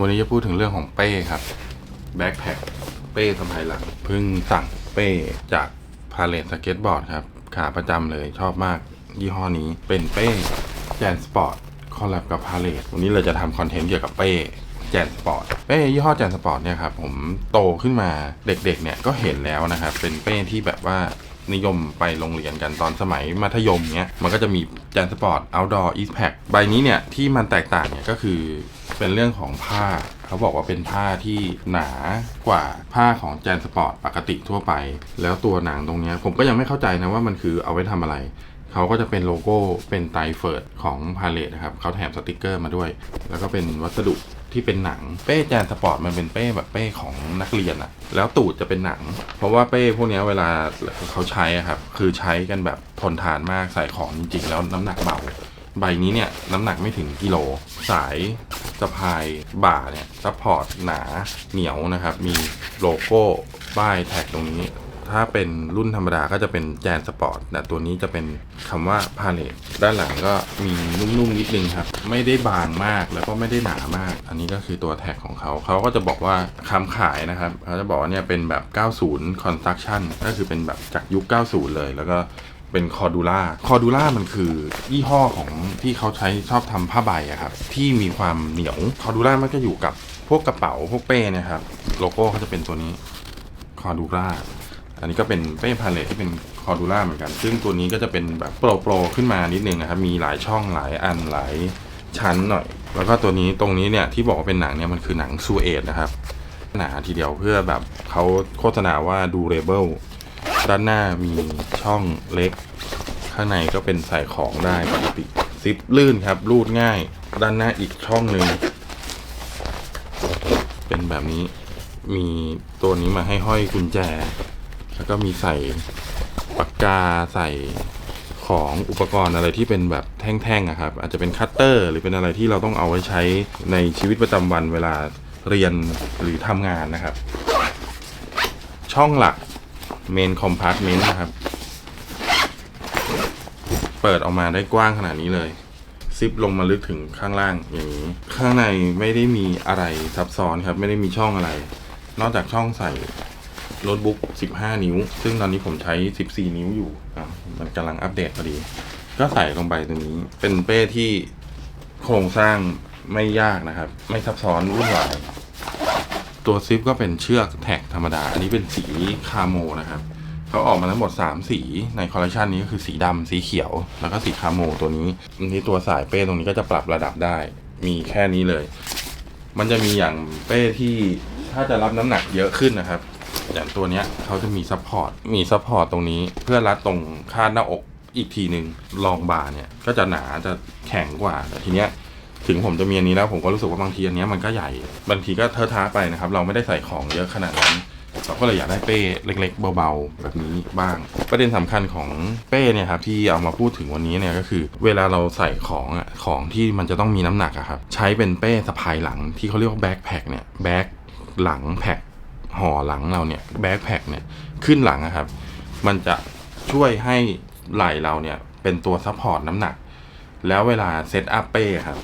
วันนี้จะพูดถึงเรื่องของเป้ครับแบ็คแพ็คเป้สะพายหลังเพิ่งสั่งเป้จากพาเลตสเก็ตบอร์ดครับ ขาประจำเลยชอบมากยี่ห้อนี้เป็นเป้แจนสปอร์ตคอลแลบกับพาเลตวันนี้เราจะทำคอนเทนต์เกี่ยวกับเป้แจนสปอร์ตเป้ยี่ห้อแจนสปอร์ตเนี่ยครับผมโตขึ้นมาเด็กๆเนี่ยก็เห็นแล้วนะครับ เป็นเป้ที่แบบว่านิยมไปโรงเรียนกันตอนสมัยมัธยมเนี้ยมันก็จะมีแจนสปอร์ต outdoor east pack ใบนี้เนี่ยที่มันแตกต่างเนี่ยก็คือ เป็นเรื่องของผ้า เขาบอกว่าเป็นผ้าที่หนากว่าผ้าของแจนสปอร์ตปกติทั่วไป แล้วตัวหนังตรงนี้ผมก็ยังไม่เข้าใจนะว่ามันคือเอาไว้ทำอะไร เขาก็จะเป็นโลโก้เป็นไตเฟิร์ดของพาเลตนะครับเขาแถมสติกเกอร์มาด้วย แล้วก็เป็นวัสดุที่เป็นหนังเป้แจนสปอร์ตมันเป็นเป้แบบเป้ของนักเรียนอะแล้วตูดจะเป็นหนัง เพราะว่าเป้พวกนี้เวลาเขาใช้ครับคือใช้กันแบบทนทานมากใส่ของจริงๆ แล้วน้ำหนักเบาใบนี้เนี่ยน้ำหนักไม่ถึงกิโล สาย สะพายบ่าเนี่ยซัพพอร์ตหนาเหนียวนะครับ มีโลโก้ป้ายแท็กตรงนี้ ถ้าเป็นรุ่นธรรมดาก็จะเป็นแจนสปอร์ตแต่ตัวนี้จะเป็นคำว่าพาเลตด้านหลังก็มีนุ่มๆนิดนึงครับ ไม่ได้บางมากแล้วก็ไม่ได้หนามาก อันนี้ก็คือตัวแท็กของเขาเขาก็จะบอกว่าคำขายนะครับเขาจะบอกว่าเนี่ยเป็นแบบ 90 construction ก็คือเป็นแบบจากยุค 90 เลยแล้วก็ เป็นคอดูล่าคอดูล่ามันคือยี่ห้อของที่เขาใช้ชอบทำผ้าใบอะครับ ที่มีความเหนียวคอดูล่ามันก็อยู่กับพวกกระเป๋าพวกเป้เนะครับ โลโก้เขาจะเป็นตัวนี้คอดูล่าอันนี้ก็เป็นเป้พาเลทที่เป็นคอดูล่าเหมือนกัน ซึ่งตัวนี้ก็จะเป็นแบบโปรโปรขึ้นมานิดนึงนะครับ มีหลายช่องหลายอันหลายชั้นหน่อย แล้วก็ตัวนี้ตรงนี้เนี่ยที่บอกว่าเป็นหนังเนี่ยมันคือหนังซูเอตนะครับ หนาทีเดียวเพื่อแบบเขาโฆษณาว่าดูเรเบิล ด้านหน้ามีช่องเล็ก ข้างในก็เป็นใส่ของได้ปกติซิปลื่นครับรูดง่าย ด้านหน้าอีกช่องหนึ่งเป็นแบบนี้มีตัวนี้มาให้ห้อยกุญแจ แล้วก็มีใส่ปากกาใส่ของอุปกรณ์อะไรที่เป็นแบบแท่งๆอะครับ อาจจะเป็นคัตเตอร์ หรือเป็นอะไรที่เราต้องเอาไว้ใช้ในชีวิตประจำวันเวลาเรียนหรือทำงานนะครับ ช่องหลัก เมนคอมพาร์ตเมนต์นะครับ เปิดออกมาได้กว้างขนาดนี้เลย ซิปลงมาลึกถึงข้างล่างอย่างนี้ ข้างในไม่ได้มีอะไรซับซ้อนครับ ไม่ได้มีช่องอะไร นอกจากช่องใส่โน้ตบุ๊ก15 นิ้ว ซึ่งตอนนี้ผมใช้ 14 นิ้วอยู่อะมันกำลังอัปเดตพอดี ก็ใส่ลงไปตรงนี้ เป็นเป้ที่โครงสร้างไม่ยากนะครับ ไม่ซับซ้อนวุ่นวาย ตัวซิปก็เป็นเชือกแท็กธรรมดา อันนี้เป็นสีคาโมนะครับเขาออกมาทั้งหมด 3 สีในคอลเลคชันนี้ก็คือสีดำสีเขียว แล้วก็สีคาโมตัวนี้อันนี้ตัวสายเป้ตรงนี้ก็จะปรับระดับได้ มีแค่นี้เลย มันจะมีอย่างเป้ที่ถ้าจะรับน้ำหนักเยอะขึ้นนะครับ อย่างตัวเนี้ยเขาจะมีซัพพอร์ตมีซัพพอร์ตตรงนี้เพื่อรัดตรงคาดหน้าอกอีกทีหนึ่งรองบาเนี่ยก็จะหนาจะแข็งกว่าแต่ทีเนี้ย ถึงผมจะมีอันนี้แล้วผมก็รู้สึกว่าบางทีอันนี้มันก็ใหญ่ บางทีก็เทอะท้าไปนะครับ เราไม่ได้ใส่ของเยอะขนาดนั้นเราก็เลยอยากได้เป้เล็ก ๆ เบาๆ แบบนี้บ้าง ประเด็นสำคัญของเป้เนี่ยครับที่เอามาพูดถึงวันนี้เนี่ยก็คือ เวลาเราใส่ของอะของที่มันจะต้องมีน้ำหนักอะครับใช้เป็นเป้สะพายหลังที่เขาเรียกว่าแบ็คแพคเนี่ยแบ็คหลังแพคห่อหลังเราเนี่ยแบ็คแพคเนี่ยขึ้นหลังอะครับ มันจะช่วยให้ไหล่เราเนี่ยเป็นตัวซัพพอร์ตน้ำหนัก แล้วเวลาเซตอัพเป้ครับ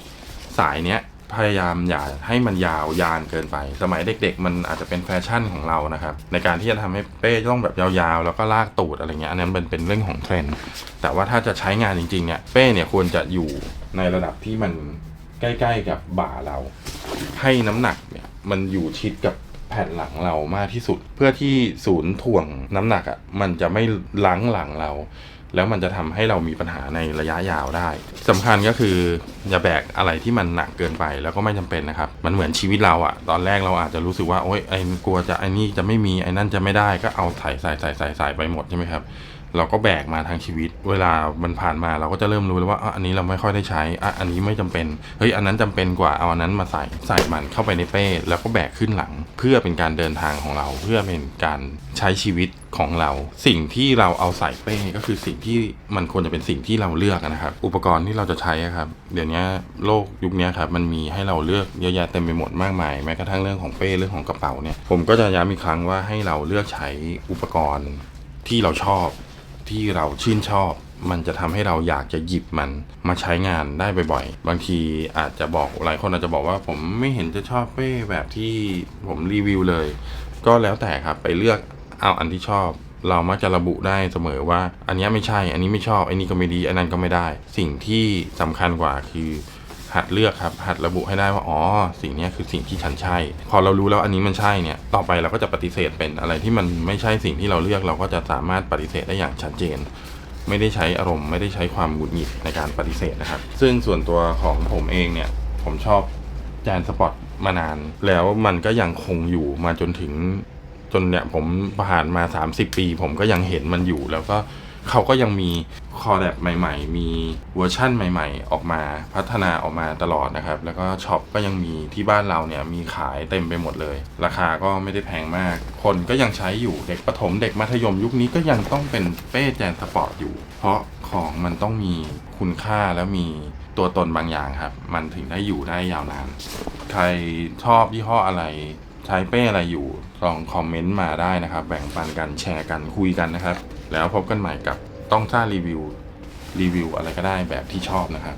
สายเนี้ยพยายามอย่าให้มันยาวยานเกินไป สมัยเด็ก ๆ มันอาจจะเป็นแฟชั่นของเรานะครับ ในการที่จะทำให้เป้ต้องแบบยาวๆ แล้วก็ลากตูดอะไรเงี้ยอันนั้นเป็นเป็นเรื่องของเทรนด์แต่ว่าถ้าจะใช้งานจริงๆเนี่ยเป้เนี่ยควรจะอยู่ในระดับที่มันใกล้ ๆ กับบ่าเรา ให้น้ำหนักเนี่ยมันอยู่ชิดกับ แผ่นหลังเรามากที่สุด เพื่อที่ศูนย์ถ่วงน้ำหนักอะ่ะมันจะไม่ลังหลังเรา แล้วมันจะทำให้เรามีปัญหาในระยะยาวได้สำคัญก็คืออย่าแบกอะไรที่มันหนักเกินไปแล้วก็ไม่จำเป็นนะครับ มันเหมือนชีวิตเราอะ ตอนแรกเราอาจจะรู้สึกว่าโอ๊ยไอ้กลัวจะไอ้นี่จะไม่มีไอ้นั่นจะไม่ได้ก็เอาใส่ใส่ใส่ใส่ใส่ไปหมดใช่ไหมครับ เราก็แบกมาทางชีวิต เวลามันผ่านมาเราก็จะเริ่มรู้แล้วว่าอันนี้เราไม่ค่อยได้ใช้อะอันนี้ไม่จำเป็นเฮ้ยอันนั้นจำเป็นกว่าเอาอันนั้นมาใส่ใส่มันเข้าไปในเป้ แล้วก็แบกขึ้นหลัง เพื่อเป็นการเดินทางของเราเพื่อเป็นการใช้ชีวิตของเรา สิ่งที่เราเอาใส่เป้ก็คือสิ่งที่มันควรจะเป็นสิ่งที่เราเลือกนะครับ อุปกรณ์ที่เราจะใช้ครับ เดี๋ยวนี้โลกยุคนี้ครับมันมีให้เราเลือกเยอะแยะเต็มไปหมดมากมายแม้กระทั่งเรื่องของเป้เรื่องของกระเป๋าเนี่ยผมก็จะย้ำอีกครั้งว่าให้เราเลือกใช้อุปกรณ์ที่เราชอบ ที่เราชื่นชอบ มันจะทำให้เราอยากจะหยิบมันมาใช้งานได้บ่อยๆ บางทีอาจจะบอกหลายคนอาจจะบอกว่าผมไม่เห็นจะชอบเป้แบบที่ผมรีวิวเลย ก็แล้วแต่ครับไปเลือกเอาอันที่ชอบ เรามักจะระบุได้เสมอว่า อันนี้ไม่ใช่ อันนี้ไม่ชอบ อันนี้ก็ไม่ดี อันนั้นก็ไม่ได้ สิ่งที่สำคัญกว่าคือ หัดเลือกครับ หัดระบุให้ได้ว่าอ๋อสิ่งนี้คือสิ่งที่ฉันใช่ พอเรารู้แล้วอันนี้มันใช่เนี่ยต่อไปเราก็จะปฏิเสธเป็นอะไรที่มันไม่ใช่สิ่งที่เราเลือกเราก็จะสามารถปฏิเสธได้อย่างชัดเจนไม่ได้ใช้อารมณ์ไม่ได้ใช้ความหงุดหงิดในการปฏิเสธนะครับ ซึ่งส่วนตัวของผมเองเนี่ย ผมชอบแจนสปอร์ตมานาน แล้วมันก็ยังคงอยู่มาจนถึงจนเนี่ยผมผ่านมา 30 ปี ผมก็ยังเห็นมันอยู่แล้วก็ เขาก็ยังมีคอแดบใหม่ ๆ มีเวอร์ชั่นใหม่ ๆ ออกมาพัฒนาออกมาตลอดนะครับ แล้วก็ช็อปก็ยังมีที่บ้านเราเนี่ยมีขายเต็มไปหมดเลย ราคาก็ไม่ได้แพงมาก คนก็ยังใช้อยู่เด็กประถมเด็กมัธยมยุคนี้ก็ยังต้องเป็นเป้แจนสปอร์ตอยู่ เพราะของมันต้องมีคุณค่าแล้วมีตัวตนบางอย่างครับ มันถึงได้อยู่ได้ยาวนาน ใครชอบยี่ห้ออะไรใช้เป้อะไรอยู่ ลองคอมเมนต์มาได้นะครับ แบ่งปันกันแชร์กันคุยกันนะครับ แล้วพบกันใหม่กับต้องซ่ารีวิว รีวิวอะไรก็ได้แบบที่ชอบนะครับ